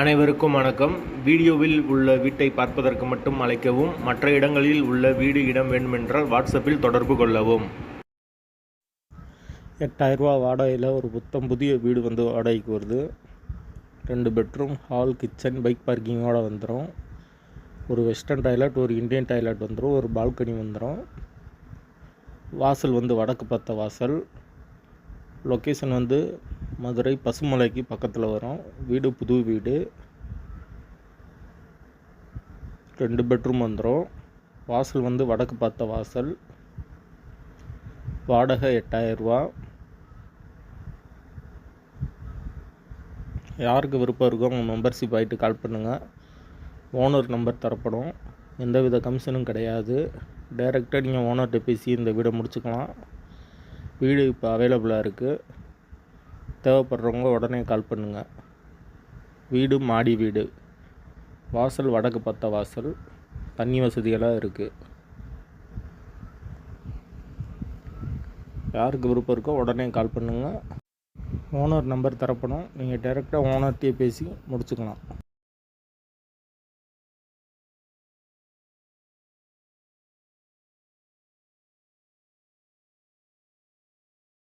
அனைவருக்கும் வணக்கம். வீடியோவில் உள்ள வீட்டை பார்ப்பதற்கு மட்டும் அழைக்கவும் மற்ற இடங்களில் உள்ள வீடு இடம் வேண்டுமென்றால் வாட்ஸ்அப்பில் தொடர்பு கொள்ளவும். எட்டாயிரரூபா வாடகையில் ஒரு புத்தம் புதிய வீடு வந்து வாடகைக்கு வருது. ரெண்டு பெட்ரூம் ஹால் கிச்சன் பைக் பார்க்கிங்கோடு வந்துடும் ஒரு வெஸ்டர்ன் டாய்லெட் ஒரு இந்தியன் டாய்லெட் வந்துடும் ஒரு பால்கனி வந்துடும் வாசல் வந்து வடக்கு பார்த்த வாசல். லொக்கேஷன் வந்து மதுரை பசுமலைக்கு பக்கத்தில் வரும். வீடு புது வீடு. ரெண்டு பெட்ரூம் வந்துடும் வாசல் வந்து வடக்கு பார்த்த வாசல். வாடகை எட்டாயிரரூபா. யாருக்கு விருப்பம் இருக்கோ அவங்க மெம்பர்ஷிப் ஆகிட்டு கால் பண்ணுங்கள் ஓனர் நம்பர் தரப்படும். எந்தவித கமிஷனும் கிடையாது. டைரெக்டாக நீங்கள் ஓனர்கிட்ட பேசி இந்த வீடை முடிச்சுக்கலாம். வீடு இப்போ அவைலபிளாக இருக்குது தேவைப்படுறவங்க உடனே கால் பண்ணுங்கள் வீடு மாடி வீடு. வாசல் வடக்கு பத்த வாசல். தண்ணி வசதியெல்லாம் இருக்குது யாருக்கு விருப்பம் இருக்கோ உடனே கால் பண்ணுங்கள் ஓனர் நம்பர் தரப்படும். நீங்கள் டைரெக்டாக ஓனர்கிட்டயே பேசி முடிச்சுக்கலாம்.